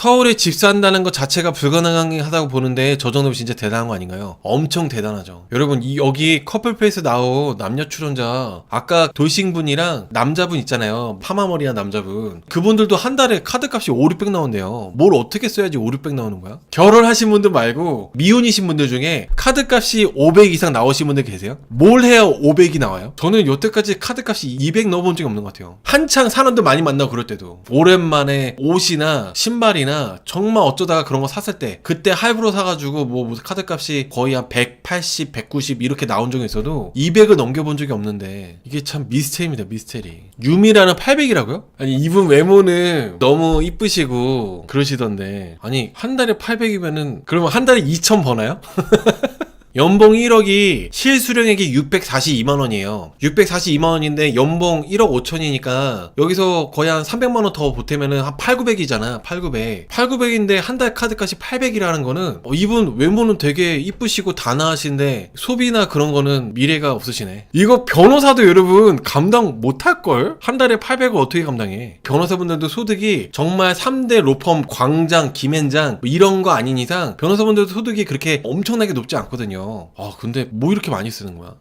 서울에 집 산다는 것 자체가 불가능하다고 보는데 저 정도면 진짜 대단한 거 아닌가요? 엄청 대단하죠. 여러분 이 여기 커플페이스 나온 남녀 출연자 아까 돌싱분이랑 남자분 있잖아요. 파마머리한 남자분. 그분들도 한 달에 카드값이 5, 600 나온대요. 뭘 어떻게 써야지 5, 600 나오는 거야? 결혼하신 분들 말고 미혼이신 분들 중에 카드값이 500 이상 나오신 분들 계세요? 뭘 해야 500이 나와요? 저는 여태까지 카드값이 200 넣어본 적이 없는 것 같아요. 한창 사람들 많이 만나고 그럴 때도 오랜만에 옷이나 신발이나 정말 어쩌다가 그런 거 샀을 때 그때 할부로 사가지고 뭐 카드값이 거의 한 180, 190 이렇게 나온 적이 있어도 200을 넘겨본 적이 없는데 이게 참 미스테리입니다 미스테리 유미라는 800이라고요? 아니 이분 외모는 너무 이쁘시고 그러시던데 아니 한 달에 800이면은 그러면 한 달에 2천 버나요? 연봉 1억이 실수령액이 642만 원이에요. 642만 원인데 연봉 1억 5천이니까 여기서 거의 한 300만 원 더 보태면은 한 8, 900이잖아. 8, 900. 8, 900인데 한 달 카드값이 800이라는 거는 어, 이분 외모는 되게 이쁘시고 단아하신데 소비나 그런 거는 미래가 없으시네. 이거 변호사도 여러분 감당 못할 걸? 한 달에 800을 어떻게 감당해? 변호사분들도 소득이 정말 3대 로펌 광장, 김앤장 뭐 이런 거 아닌 이상 변호사분들도 소득이 그렇게 엄청나게 높지 않거든요. 거예요. 아, 근데 뭐 이렇게 많이 쓰는 거야?